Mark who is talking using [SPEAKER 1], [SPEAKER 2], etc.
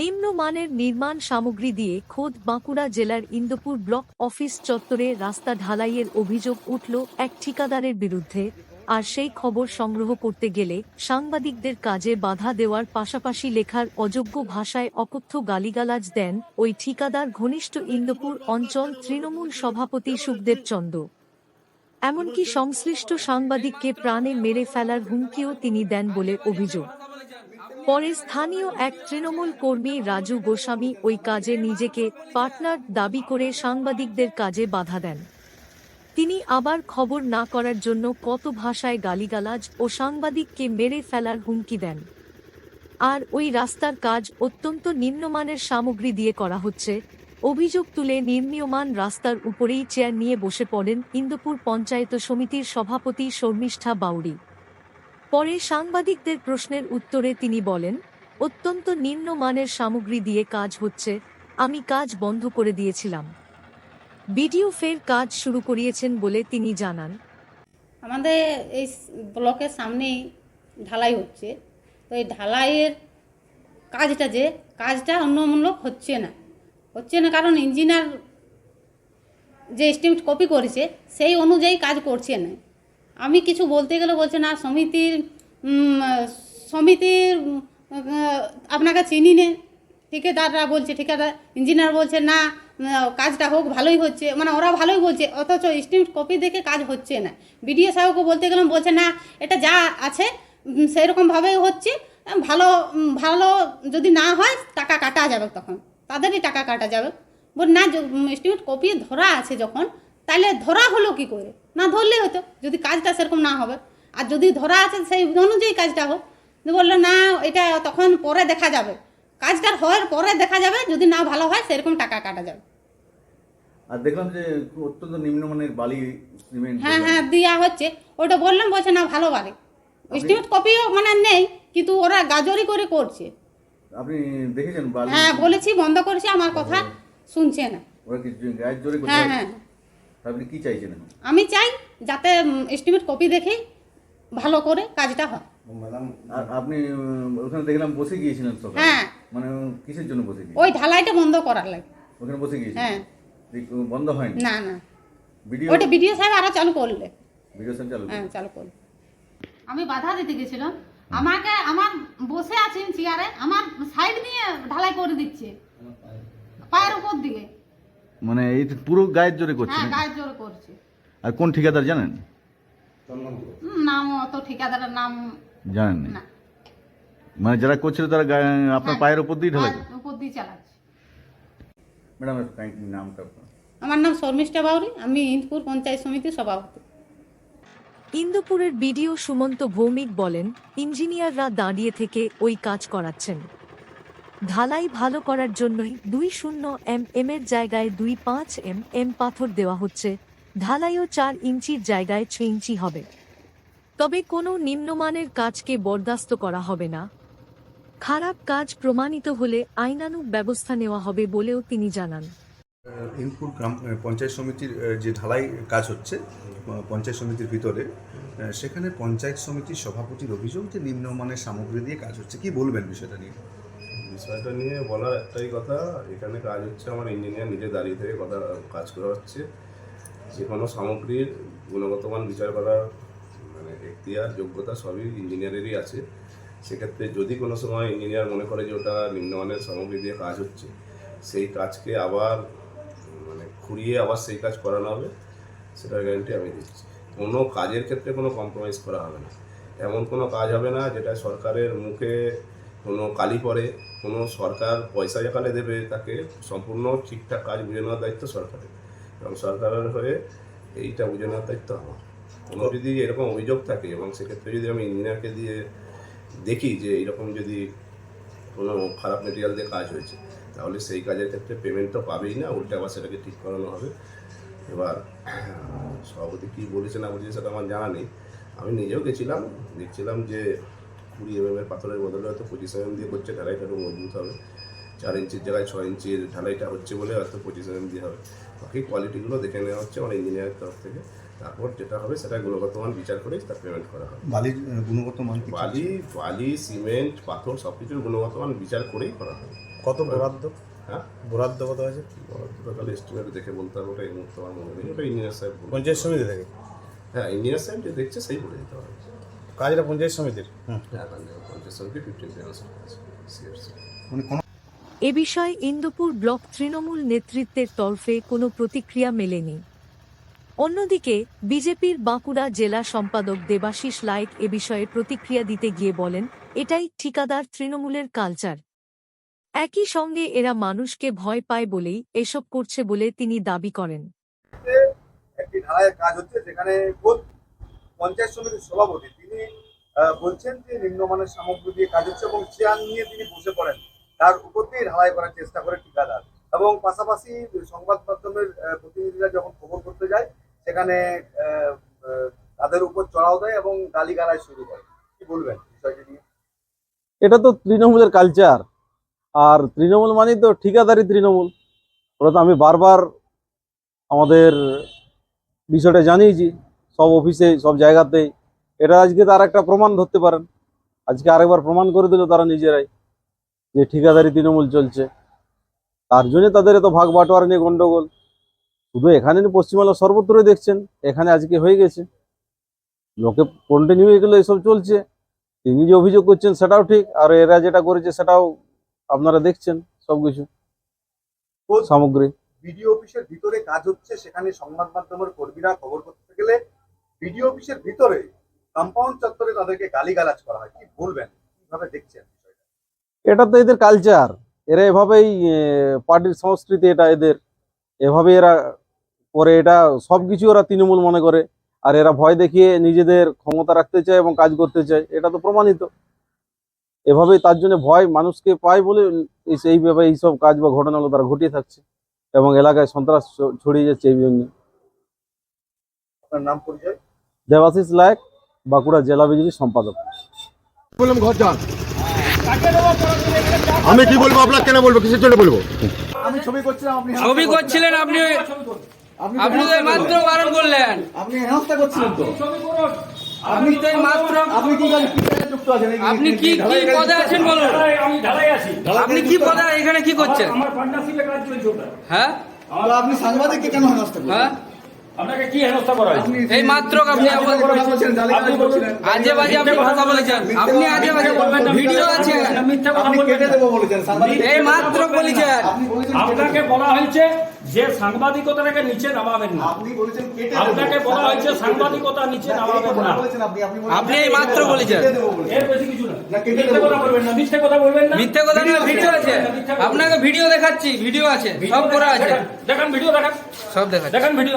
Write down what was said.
[SPEAKER 1] নিম্নমানের নির্মাণ সামগ্রী দিয়ে খোদ বাঁকুড়া জেলার ইন্দপুর ব্লক অফিস চত্বরে রাস্তা ঢালাইয়ের অভিযোগ উঠল এক ঠিকাদারের বিরুদ্ধে। আর সেই খবর সংগ্রহ করতে গেলে সাংবাদিকদের কাজে বাধা দেওয়ার পাশাপাশি লেখার অযোগ্য ভাষায় অকথ্য গালিগালাজ দেন ওই ঠিকাদার ঘনিষ্ঠ ইন্দপুর অঞ্চল তৃণমূল সভাপতি সুখদেব চন্দ। এমনকি সংশ্লিষ্ট সাংবাদিককে প্রাণে মেরে ফেলার হুমকিও তিনি দেন বলে অভিযোগ। পরে স্থানীয় এক তৃণমূল কর্মী রাজু গোস্বামী ওই কাজে নিজেকে পার্টনার দাবি করে সাংবাদিকদের কাজে বাধা দেন। তিনি আবার খবর না করার জন্য কত ভাষায় গালিগালাজ ও সাংবাদিককে মেরে ফেলার হুমকি দেন। আর ওই রাস্তার কাজ অত্যন্ত নিম্নমানের সামগ্রী দিয়ে করা হচ্ছে। অভিযোগ তুলে নির্মীয়মান রাস্তার উপরেই চেয়ার নিয়ে বসে পড়েন ইন্দুপুর পঞ্চায়েত সমিতির সভাপতি শর্মিষ্ঠা বাউরি পরে সাংবাদিকদের প্রশ্নের উত্তরে তিনি বলেন, অত্যন্ত নিম্নমানের সামগ্রী দিয়ে কাজ হচ্ছে, আমি কাজ বন্ধ করে দিয়েছিলাম। বিডিও ফের কাজ শুরু করিয়েছেন বলে তিনি জানান।
[SPEAKER 2] আমাদের এই ব্লকের সামনেই ঢালাই হচ্ছে। তো এই ঢালাইয়ের কাজটা যে, কাজটা অন্যমূলক হচ্ছে না। হচ্ছে না কারণ ইঞ্জিনিয়ার যে এস্টিমেট কপি করেছে, সেই অনুযায়ী কাজ করছে না। আমি কিছু বলতে গেলে বলছে, না, সমিতির সমিতির আপনাকে চিনি নে ঠিকাদাররা বলছে, ঠিকাদার, ইঞ্জিনিয়ার বলছে, না কাজটা হোক, ভালোই হচ্ছে। মানে ওরা ভালোই বলছে, অথচ এস্টিমেট কপি দেখে কাজ হচ্ছে না। বিডিও সাহেবকে বলতে গেলাম, বলছে, না, এটা যা আছে সেরকমভাবেই হচ্ছে। ভালো ভালো যদি না হয়, টাকা কাটা যাবে তখন। তাদেরই টাকা কাটা যাবে। বল, না এস্টিমেট কপি ধরা আছে যখন তাহলে ধরা হলো কি করে? না ধরলেই হতো যদি কাজটা সেরকম না হবে। আর যদি ধরা আছে সেই অনুযায়ী কাজটা হোক। বলল না এটা তখন পরে দেখা যাবে। কাজটার হওয়ার পরে দেখা যাবে যদি না ভালো হয় সেরকম টাকা কাটা যাবে।
[SPEAKER 3] আর দেখলাম যে অত্যন্ত নিম্নমানের বালি সিমেন্ট
[SPEAKER 2] হ্যাঁ হ্যাঁ দেওয়া হচ্ছে। ওটা বললাম বলছে না ভালো বাড়ে এস্টিমেট কপিও মানে নেই কিন্তু ওরা গাজরি করে করছে।
[SPEAKER 3] আপনি দেখেছেন বালি
[SPEAKER 2] হ্যাঁ বলেছি বন্ধ করেছি আমার কথা শুনছে না।
[SPEAKER 3] ওরা কি গায়ের জোরে
[SPEAKER 2] হ্যাঁ হ্যাঁ।
[SPEAKER 3] আপনি কি চাইছেন
[SPEAKER 2] আমি চাই যাতে এস্টিমেট কপি দেখে ভালো করে কাজটা হয়।
[SPEAKER 3] আপনি ওখানে দেখলাম বসে গিয়েছিলেন সকালে।
[SPEAKER 2] হ্যাঁ।
[SPEAKER 3] মানে কিসের জন্য বসে গিয়ে
[SPEAKER 2] ওই ঢালাইটা বন্ধ করার লাগে।
[SPEAKER 3] ওখানে বসে গিয়েছিলেন?
[SPEAKER 2] হ্যাঁ।
[SPEAKER 3] বন্ধ হয়নি?
[SPEAKER 2] না না।
[SPEAKER 3] ভিডিও
[SPEAKER 2] ওইটা বিডিও সাহেব আরও চালু করলে।
[SPEAKER 3] ভিডিও সেন্টার চালু
[SPEAKER 2] হ্যাঁ চালু করলে। আমি বাধা দিতে গেছিলাম। আমাকে আমার বসে আছেন চেয়ারে আমার সাইড নিয়ে ঢালাই করে দিচ্ছে। পায়ের উপর দিকে।
[SPEAKER 3] মানে এই পুরো গায়ের জোরে করছে
[SPEAKER 2] হ্যাঁ গায়ের জোরে করছে।
[SPEAKER 3] আর কোন ঠিকাদার জানেন?
[SPEAKER 2] নাম অত ঠিকাদারের নাম
[SPEAKER 3] জানেন না? মানে যারা করছিল তারা আপনার
[SPEAKER 2] হ্যাঁ।
[SPEAKER 3] পায়ের উপর দিয়ে ঢালাই
[SPEAKER 2] উপর দিয়ে চালাচ্ছে।
[SPEAKER 3] ম্যাডাম কাইন্ডলি নামটা
[SPEAKER 2] আমার নাম শর্মিষ্ঠা বাউরি আমি ইন্দপুর পঞ্চায়েত সমিতির সভাপতি।
[SPEAKER 1] ইন্দুপুরের বিডিও সুমন্ত ভৌমিক বলেন ইঞ্জিনিয়াররা দাঁড়িয়ে থেকে ওই কাজ করাচ্ছেন। ঢালাই ভালো করার জন্যই দুই শূন্য এম এম এর জায়গায় দুই পাঁচ এম এম পাথর দেওয়া হচ্ছে। ঢালাইও চার ইঞ্চির জায়গায় ছ ইঞ্চি হবে। তবে কোনো নিম্নমানের কাজকে বরদাস্ত করা হবে না। খারাপ কাজ প্রমাণিত হলে আইনানুগ ব্যবস্থা নেওয়া হবে বলেও তিনি জানান।
[SPEAKER 4] ইনপুর গ্রাম পঞ্চায়েত সমিতির যে ঢালাই কাজ হচ্ছে পঞ্চায়েত সমিতির ভিতরে সেখানে পঞ্চায়েত সমিতির সভাপতির অভিযোগ যে নিম্নমানের সামগ্রী দিয়ে কাজ হচ্ছে, কি বলবেন বিষয়টা নিয়ে?
[SPEAKER 5] বিষয়টা নিয়ে বলার একটাই কথা, এখানে কাজ হচ্ছে আমার ইঞ্জিনিয়ার নিজে দাঁড়িয়ে থেকে কথা, কাজ করা হচ্ছে যে কোনো সামগ্রীর গুণগত মান বিচার করার মানে এখতিয়ার, যোগ্যতা সবই ইঞ্জিনিয়ারেরই আছে। সেক্ষেত্রে যদি কোনো সময় ইঞ্জিনিয়ার মনে করে যে ওটা নিম্নমানের সামগ্রী দিয়ে কাজ হচ্ছে, সেই কাজকে আবার মানে ঘুরিয়ে আবার সেই কাজ করানো হবে, সেটার গ্যারান্টি আমি দিচ্ছি। কোনো কাজের ক্ষেত্রে কোনো কম্প্রোমাইজ করা হবে না। এমন কোনো কাজ হবে না যেটা সরকারের মুখে কোনো কালি পরে কোনো সরকার পয়সা যেখানে দেবে তাকে সম্পূর্ণ ঠিকঠাক কাজ বুঝে নেওয়ার দায়িত্ব সরকারের। এবং সরকারের হয়ে এইটা বুঝে নেওয়ার দায়িত্ব আমার। কোনো যদি এরকম অভিযোগ থাকে এবং সেক্ষেত্রে যদি আমি ইঞ্জিনিয়ারকে দিয়ে দেখি যে এরকম যদি কোনো খারাপ মেটেরিয়াল দিয়ে কাজ হয়েছে, তাহলে সেই কাজের ক্ষেত্রে পেমেন্ট তো পাবেই না, উল্টে আবার সেটাকে ঠিক করানো হবে। এবার সভাপতি কী বলেছে না বলেছে সেটা আমার জানা নেই। আমি নিজেও গেছিলাম, দেখছিলাম যে কুড়ি এম এর পাথরের বদলে হয়তো পঁচিশ এম দিয়ে করছে ঢালাইটা একটু মজবুত হবে। চার ইঞ্চির জায়গায় ছয় ইঞ্চির ঢালাইটা হচ্ছে বলে হয়তো পঁচিশ এম দিয়ে হবে। বাকি কোয়ালিটিগুলো দেখে নেওয়া হচ্ছে আমার ইঞ্জিনিয়ারের তরফ থেকে। তারপর যেটা হবে সেটা গুণগত মান বিচার করে তার পেমেন্ট করা হবে।
[SPEAKER 4] বালির গুণগত মান
[SPEAKER 5] বালি বালি সিমেন্ট পাথর সব কিছুর গুণগত মান বিচার করেই করা হবে।
[SPEAKER 6] কত বরাদ্দ?
[SPEAKER 5] হ্যাঁ?
[SPEAKER 6] বরাদ্দ কত আছে
[SPEAKER 5] টোটাল এস্টিমেট দেখে বলতে হবে ওটা এই মুহূর্তে আমার মনে নেই ওটা ইঞ্জিনিয়ার সাহেব।
[SPEAKER 6] পঞ্চায়েত সমিতি থেকে?
[SPEAKER 5] হ্যাঁ ইঞ্জিনিয়ার সাহেব যে দেখছে সেই বলে দিতে হবে।
[SPEAKER 6] কাজটা পঞ্চায়েত সমিতির? হুম।
[SPEAKER 5] হ্যাঁ সমিতি ফিফটিন
[SPEAKER 4] মানে কোনো
[SPEAKER 1] এ বিষয়ে ইন্দুপুর ব্লক তৃণমূল নেতৃত্বের তরফে কোনো প্রতিক্রিয়া মেলেনি। অন্যদিকে বিজেপির বাঁকুড়া জেলা সম্পাদক দেবাশিস লাইক এ বিষয়ে প্রতিক্রিয়া দিতে গিয়ে বলেন এটাই ঠিকাদার তৃণমূলের কালচার। একই সঙ্গে এরা মানুষকে ভয় পায় বলেই এসব করছে বলে তিনি দাবি করেন।
[SPEAKER 7] একটি ঢালাইয়ের কাজ হচ্ছে যেখানে পঞ্চায়েত সমিতির সভাপতি, তিনি বলছেন যে নিম্নমানের সামগ্রী দিয়ে কাজ হচ্ছে এবং চেয়ার নিয়ে তিনি বসে পড়েন। তার উপর দিয়ে ঢালাই করার চেষ্টা করে ঠিকাদার এবং পাশাপাশি সংবাদ মাধ্যমের প্রতিনিধিরা যখন খবর করতে যায়, সেখানে তাদের উপর চড়াও দেয় এবং গালিগালায় শুরু করে। কি বলবেন বিষয়টি নিয়ে?
[SPEAKER 8] এটা তো তৃণমূলের কালচার আর তৃণমূল মানেই তো ঠিকাদারি তৃণমূল। ওটা তো আমি বারবার আমাদের বিষয়টা জানিয়েছি। সব অফিসে সব জায়গাতেই এটা আজকে তার একটা প্রমাণ ধরতে পারেন। আজকে আরেকবার প্রমাণ করে দিল তারা নিজেরাই যে ঠিকাদারি তৃণমূল চলছে। তার জন্য তাদের এত ভাগ বাটোয়ারা নিয়ে গন্ডগোল। শুধু এখানে না, পশ্চিমবাংলা সর্বত্রই দেখছেন এখানে আজকে হয়ে গেছে। লোকে কন্টিনিউ এগুলো এসব চলছে। তিনি যে অভিযোগ করছেন সেটাও ঠিক আর এরা যেটা করেছে সেটাও আপনারা দেখছেন সবকিছু। সামগ্রী
[SPEAKER 7] বিডিও অফিসের ভিতরে কাজ হচ্ছে সেখানে সংবাদ মাধ্যমের কর্মীরা খবর বিডিও অফিসের ভিতরে কম্পাউন্ড চত্বরে তাদেরকে গালিগালাজ করা হয়। কি বলবেন? কীভাবে দেখছেন
[SPEAKER 8] এটা তো এদের কালচার এরা এভাবেই পার্টির সংস্কৃতি এটা এদের। এভাবে এরা করে এটা সব কিছু ওরা তৃণমূল মনে করে। আর এরা ভয় দেখিয়ে নিজেদের ক্ষমতা রাখতে চায় এবং কাজ করতে চায় এটা তো প্রমাণিত। এভাবেই তার জন্য ভয় মানুষকে পায় বলে এই এইভাবে এইসব কাজ বা ঘটনাগুলো তারা ঘটিয়ে থাকছে এবং এলাকায় সন্ত্রাস ছড়িয়ে যাচ্ছে এই জন্য।
[SPEAKER 7] আপনার নাম পরিচয়?
[SPEAKER 8] দেবাশিস লায়ক বাঁকুড়া জেলা বিজেপি সম্পাদক।
[SPEAKER 9] বললাম ঘর যান। আমি কি বলব আপনার কেন বলব কিসের জন্য বলব?
[SPEAKER 7] আমি ছবি করছিলাম আপনি
[SPEAKER 10] ছবি করছিলেন। আপনি আপনি তো এই মাত্র বারণ করলেন।
[SPEAKER 7] আপনি হেনস্থা করছিলেন তো।
[SPEAKER 10] আপনি তো এই মাত্র
[SPEAKER 7] আপনি কি কাজ যুক্ত আছেন?
[SPEAKER 10] আপনি কি কি পদে আছেন বলুন?
[SPEAKER 11] আমি ঢালাই আছি?
[SPEAKER 10] আপনি কি পদে এখানে কি করছেন?
[SPEAKER 11] আমার পার্টনারশিপে কাজ চলছে
[SPEAKER 10] হ্যাঁ?
[SPEAKER 7] আপনি সাংবাদিককে কেন হেনস্থা করছেন
[SPEAKER 10] হ্যাঁ?
[SPEAKER 11] আপনাকে কি হেনস্থা করা হয়েছে?
[SPEAKER 10] এই মাত্র আপনি আবার-
[SPEAKER 11] আপনি বলুন
[SPEAKER 10] আজে বাজে আপনি কথা বলেছেন। আপনি আজে বাজে ভিডিও আছে।
[SPEAKER 11] মিথ্যা কথা
[SPEAKER 7] আপনি
[SPEAKER 11] বলবেন
[SPEAKER 7] কেটে
[SPEAKER 11] না।
[SPEAKER 7] দেবো বলেছেন
[SPEAKER 10] এই মাত্র বলেছেন
[SPEAKER 11] আপনাকে বলা হয়েছে যে সাংবাদিকতাটাকে নিচে নামাবেন না।
[SPEAKER 7] আপনি বলেছেন কেটে দেবো।
[SPEAKER 11] আপনাকে বলা হয়েছে সাংবাদিকতা নিচে নামাবেন না।
[SPEAKER 7] আপনি
[SPEAKER 10] এই মাত্র বলেছেন।
[SPEAKER 11] এর বেশি কিছু না।
[SPEAKER 7] না,
[SPEAKER 11] মিথ্যে কথা বলবেন না মিথ্যে কথা বলবেন না।
[SPEAKER 10] মিথ্যে কথা না ভিডিও আছে। আপনাকে ভিডিও দেখাচ্ছি ভিডিও আছে সব করা আছে।
[SPEAKER 11] দেখান- দেখান ভিডিও দেখান।
[SPEAKER 10] সব দেখাচ্ছি।
[SPEAKER 11] দেখান ভিডিও।